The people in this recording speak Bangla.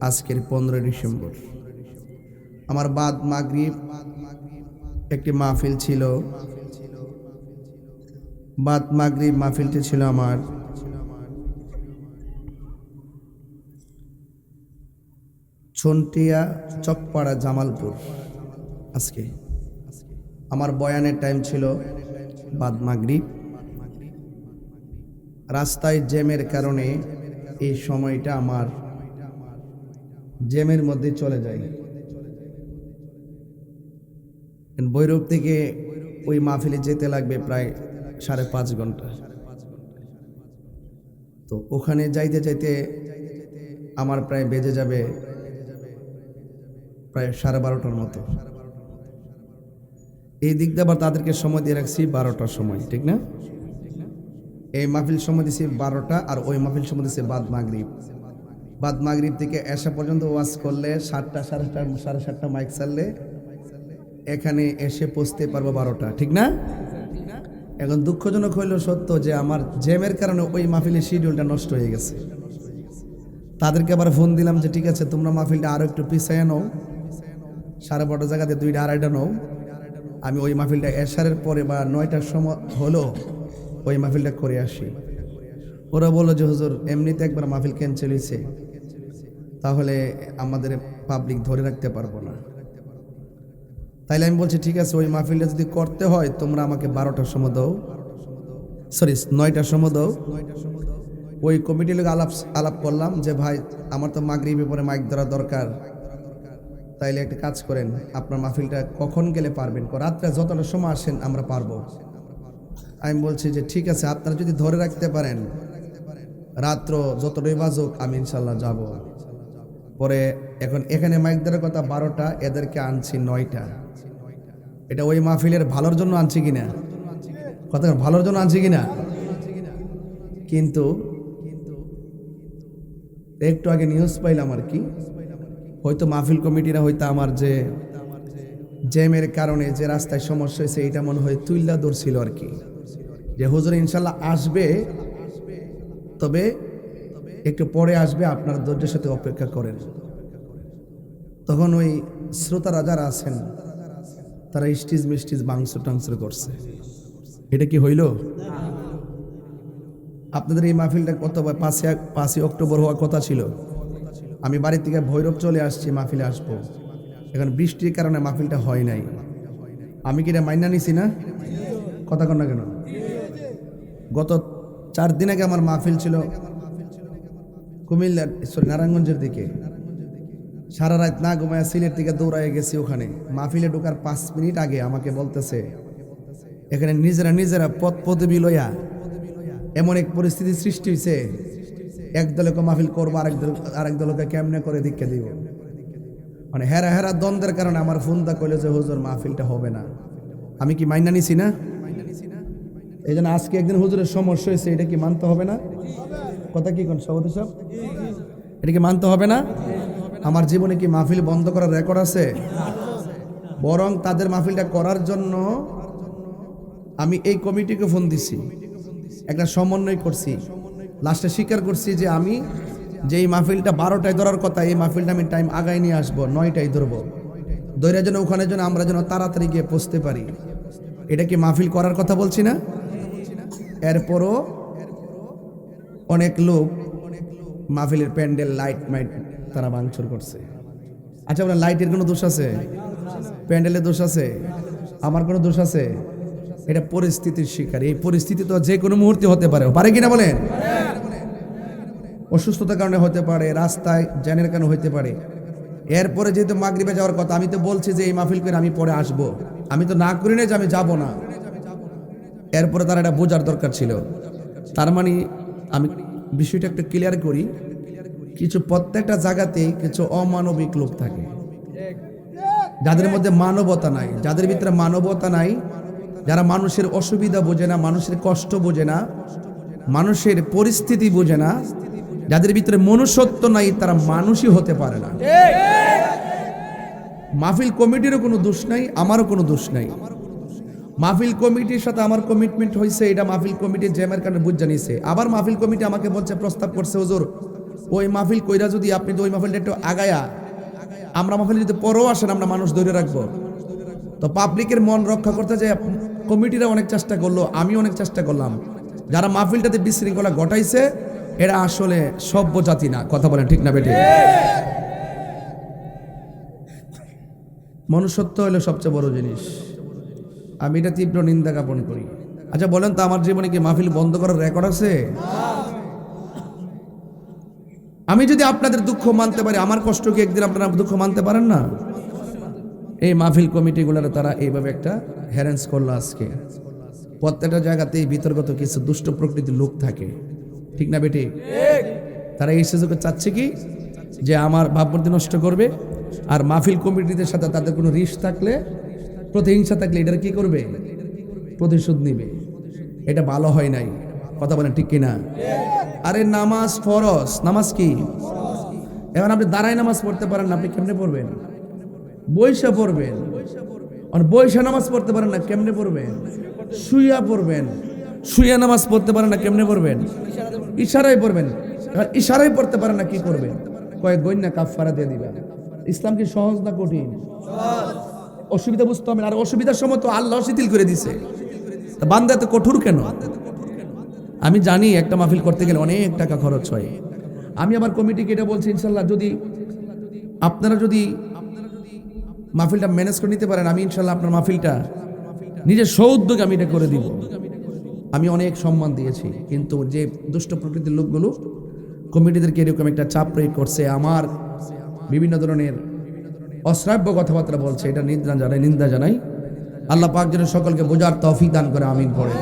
আজকের পনেরোই ডিসেম্বর। আমার বাদ মাগরিব একটি মাহফিল ছিল। বাদ মাগরিব মাহফিলটি ছিল আমার। ছন্টিয়া চকপাড়া জামালপুর আজকে। আমার বয়ানের টাইম ছিল বাদ মাগরিব। রাস্তায় জ্যামের কারণে এই সময়টা আমার জ্যামের মধ্যে চলে যায়। ভৈরব থেকে ওই মাহফিলে যেতে লাগবে প্রায় সাড়ে পাঁচ ঘণ্টা। তো ওখানে যাইতে যাইতে আমার প্রায় বেজে যাবে প্রায় সাড়ে বারোটার মতো। এই দিক দিয়ে আবার তাদেরকে সময় দিয়ে রাখছি বারোটার সময়, ঠিক না? এই মাহফিল সময় দিছি বারোটা আর ওই মাহফিল সময় দিছি বাদ মাগরিব। বাদ মাগরিব থেকে এসা পর্যন্ত ওয়াজ করলে সাতটা, সাড়ে সাতটা সাড়ে সাতটা মাইক চাললে এখানে এসে পৌঁছতে পারব বারোটা, ঠিক না? এখন দুঃখজনক হইল সত্য যে আমার জ্যামের কারণে ওই মাহফিলের শিডিউলটা নষ্ট হয়ে গেছে। তাদেরকে আবার ফোন দিলাম যে, ঠিক আছে, তোমরা মাহফিলটা আরও একটু পিছিয়ে নাও। সাড়ে বারোটা জায়গাতে দুইটা আড়াইটা নাও। আমি ওই মাহফিলটা এশারের পরে বা নয়টার সময় হলো ওই মাহফিলটা করে আসি। ওরা বলল যে, হুজুর, এমনিতে একবার মাহফিল ক্যান্সেল হয়েছে তাহলে আমাদের পাবলিক ধরে রাখতে পারব না। তাইলে আমি বলছি, ঠিক আছে, ওই মাহফিলটা যদি করতে হয়, তোমরা আমাকে বারোটার সময় দাও। সরি নয়টার সময় দাও। ওই কমিটির লোক আলাপ আলাপ করলাম যে, ভাই, আমার তো মাগরিবে পরে মাইক ধরা দরকার। তাইলে একটা কাজ করেন, আপনার মাহফিলটা কখন গেলে পারবেন? রাত্রে যতটা সময় আসেন, আমরা পারব। আমি বলছি যে, ঠিক আছে, আপনারা যদি ধরে রাখতে পারেন, রাত্র যতটাই বাজুক, আমি ইনশাল্লাহ যাব। পরে এখন এখানে মাইক দেওয়ার কথা বারোটা, এদেরকে আনছি নয়টা। এটা ওই মাহফিলের ভালোর জন্য আনছি কিনা? কথা ভালোর জন্য আনছি কিনা? কিন্তু একটু আগে নিউজ পাইলাম আর কি। হয়তো মাহফিল কমিটিরা হয়তো আমার যে জ্যামের কারণে যে রাস্তায় সমস্যা হয়েছে, এটা মনে হয় তুইল্লা ধরছিল আর কি। যে হুজুর ইনশাল্লাহ আসবে, তবে একটু পরে আসবে, আপনার ধৈর্যের সাথে অপেক্ষা করেন। তখন ওই শ্রোতারা যারা আছেন, তারা স্টিজ মিস্টিজ মাংস টাংসুর করছে। এটা কি হইল? আপনাদের এই মাহফিলটা কত পাঁচই পাঁচই অক্টোবর হওয়ার কথা ছিল। আমি বাড়ি থেকে ভৈরব চলে আসছি, মাহফিলে আসব। এখন বৃষ্টির কারণে মাহফিলটা হয় নাই। আমি কি এটা মাইনা নিছি না? কথা কন না কেন? গত চার দিন আগে আমার মাহফিল ছিল কুমিল্লা সরি নারায়ণগঞ্জের দিকে। সারা রাত না ঘুমায় সিলেট থেকে দৌড়ায় গেছি ওখানে। মাহফিলে ঢোকার পাঁচ মিনিট আগে আমাকে বলতেছে, এখানে নিজেরা নিজেরা পথ পদবি লইয়া এমন এক পরিস্থিতি সৃষ্টি হয়েছে এক দলকে মাহফিল করব, আরেক দল, আরেক দলকে কেমনে করে দীক্ষা দিব? মানে হেরা হেরা দ্বন্দ্বের কারণে আমার ফোনটা করলে যে, হুজুর, মাহফিলটা হবে না। আমি কি মাইনা নিছি না? এই জন্য আজকে একদিন হুজুরের সমস্যা হয়েছে এটা কি মানতে হবে না? কথা কি কোন? সভাপতি সাহেব এটা কি মানতে হবে না? আমার জীবনে কি মাহফিল বন্ধ করার রেকর্ড আছে? বরং তাদের মাহফিলটা করার জন্য আমি এই কমিটিকে ফোন দিছি। একটা সমন্বয় করছি। লাস্টে স্বীকার করছি যে আমি যে এই মাহফিলটা বারোটায় ধরার কথা, এই মাহফিলটা আমি টাইম আগায় নিয়ে আসব, নয়টায় ধরবো। দৈরা যেন ওখানে যেন আমরা যেন তাড়াতাড়ি গিয়ে পৌঁছতে পারি। এটা কি মাহফিল করার কথা বলছি না? এরপরও অনেক লোক মাহফিলের প্যান্ডেল লাইট মাইট তারা ভাঙচুর করছে। আচ্ছা আপনার লাইটের কোনো দোষ আছে? প্যান্ডেলের দোষ আছে? আমার কোনো দোষ আছে? এটা পরিস্থিতির শিকার। এই পরিস্থিতি তো যে কোনো মুহূর্তে হতে পারে। পারে কিনা বলেন? অসুস্থতার কারণে হতে পারে, রাস্তায় জ্যানের কারণে হতে পারে। এরপরে যেহেতু মাগরিবে যাওয়ার কথা, আমি তো বলছি যে এই মাহফিল করে আমি পরে আসব। আমি তো না করি না যে আমি যাব না। এরপরে তার এটা বোঝার দরকার ছিল। তার মানে আমি বিষয়টা একটু ক্লিয়ার করি। কিছু প্রত্যেকটা জায়গাতে কিছু অমানবিক লোক থাকে। যাদের মধ্যে মানবতা নাই যাদের ভিতরে মানবতা নাই যারা মানুষের অসুবিধা বোঝে না মানুষের কষ্ট বোঝে না মানুষের পরিস্থিতি বোঝে না যাদের ভিতরে মনুষ্যত্ব নাই তারা মানুষই হতে পারে না। মাহফিল কমিটিরও কোনো দোষ নাই আমারও কোনো দোষ নাই। মাহফিল কমিটির সাথে আমার কমিটমেন্ট হয়েছে এটা মাহফিল কমিটির জ্যামের কারণে বুঝ জানিয়েছে আবার মাহফিল কমিটি আমাকে বলছে, প্রস্তাব করছে, হুজুর, ওই মাহফিল কইরা যদি আপনি তো ওই মাহফিলটা একটু আগায়া, আমরা মাহফিল যদি পরও আসেন, আমরা মানুষ ধরে রাখব। তো পাবলিকের মন রক্ষা করতে যে কমিটিরা অনেক চেষ্টা করল আমি অনেক চেষ্টা করলাম। যারা মাহফিলটাতে বিশৃঙ্খলা ঘটাইছে, এরা আসলে সভ্য জাতি না। কথা বলেন ঠিক না বেটে মনুষ্যত্ব হলো সবচেয়ে বড় জিনিস। আমি এটা তীব্র নিন্দা জ্ঞাপন করি। আচ্ছা বলেন তো, আমার জীবনে কি মাহফিল বন্ধ করার রেকর্ড আছে? আমি যদি আপনাদের দুঃখ মানতে পারি, আমার কষ্ট কি একদিন আপনারা দুঃখ মানতে পারেন না? এই মাহফিল কমিটিগুলোর তারা এইভাবে একটা হ্যারেন্স করল আজকে। প্রত্যেকটা জায়গাতেই বিতর্কত কিছু দুষ্ট প্রকৃতির লোক থাকে। ঠিক না বেটি? তারা এই সুযোগে চাচ্ছে কি? যে আমার ভাবমূর্তি নষ্ট করবে, আর মাহফিল কমিটিদের সাথে তাদের কোনো রিস্ক থাকলে প্রতিহিংসা থাকলে এটার কি করবে? প্রতিশোধ নিবে। এটা ভালো হয় নাই। কথা বলেন ঠিক কিনা? আরে নামাজ ফরজ। নামাজ কি? এখন আপনি দাঁড়ায় নামাজ পড়তে পারেন আপনি কেমনে পড়বেন? বৈশা পড়বেন। বৈশা নামাজ পড়তে পারেন না, কেমনে পড়বেন? শুইয়া পড়বেন। শুইয়া নামাজ পড়তে পারেন না, কেমনে পড়বেন? ইশারায় পড়বেন। এবার ইশারায় পড়তে পারেন না, কি করবেন? কয়েক গণ্যা কাফারা দিয়ে দিবেন ইসলাম কি সহজ না কঠিন? অসুবিধা বুঝতে হবে। আর অসুবিধার সময় তো আল্লাহ শিথিল করে দিছে। তা বান্দা এত কঠোর কেন? আমি জানি একটা মাহফিল করতে গেলে অনেক টাকা খরচ হয়। আমি আমার কমিটিকে এটা বলছি, ইনশাল্লাহ যদি আপনারা যদি মাহফিলটা ম্যানেজ করে নিতে পারেন, আমি ইনশাল্লাহ আপনার মাহফিলটা নিজের সৌদ্যোগে আমি এটা করে দিব। আমি অনেক সম্মান দিয়েছি, কিন্তু যে দুষ্ট প্রকৃতির লোকগুলো কমিটিদেরকে এরকম একটা চাপ প্রয়োগ করছে, আমার বিভিন্ন ধরনের অশ্রাব্য কথাবার্তা বলছে, এটা নিন্দা জানাই নিন্দা জানাই। আল্লাহ পাক যেন সকলকে বোঝার তৌফিক দান করে, আমিন পড়ে।